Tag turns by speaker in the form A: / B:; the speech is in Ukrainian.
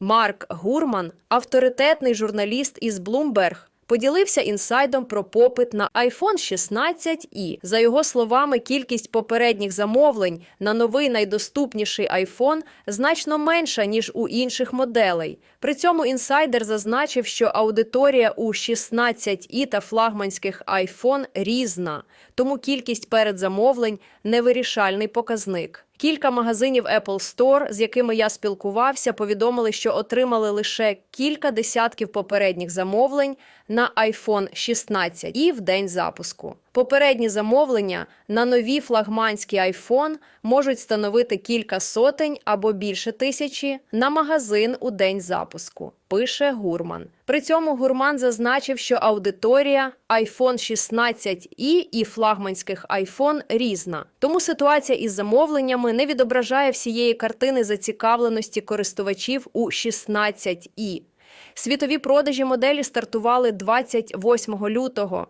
A: Марк Гурман, авторитетний журналіст із Bloomberg, поділився інсайдом про попит на iPhone 16 і, за його словами, кількість попередніх замовлень на новий найдоступніший iPhone значно менша, ніж у інших моделей. При цьому інсайдер зазначив, що аудиторія у 16i та флагманських iPhone різна, тому кількість передзамовлень – невирішальний показник. Кілька магазинів Apple Store, з якими я спілкувався, повідомили, що отримали лише кілька десятків попередніх замовлень на iPhone 16 і в день запуску. Попередні замовлення на нові флагманські iPhone можуть становити кілька сотень або більше тисячі на магазин у день запуску. Пише Гурман. При цьому Гурман зазначив, що аудиторія iPhone 16 і і флагманських iPhone різна. Тому ситуація із замовленнями не відображає всієї картини зацікавленості користувачів у 16 і. Світові продажі моделі стартували 28 лютого.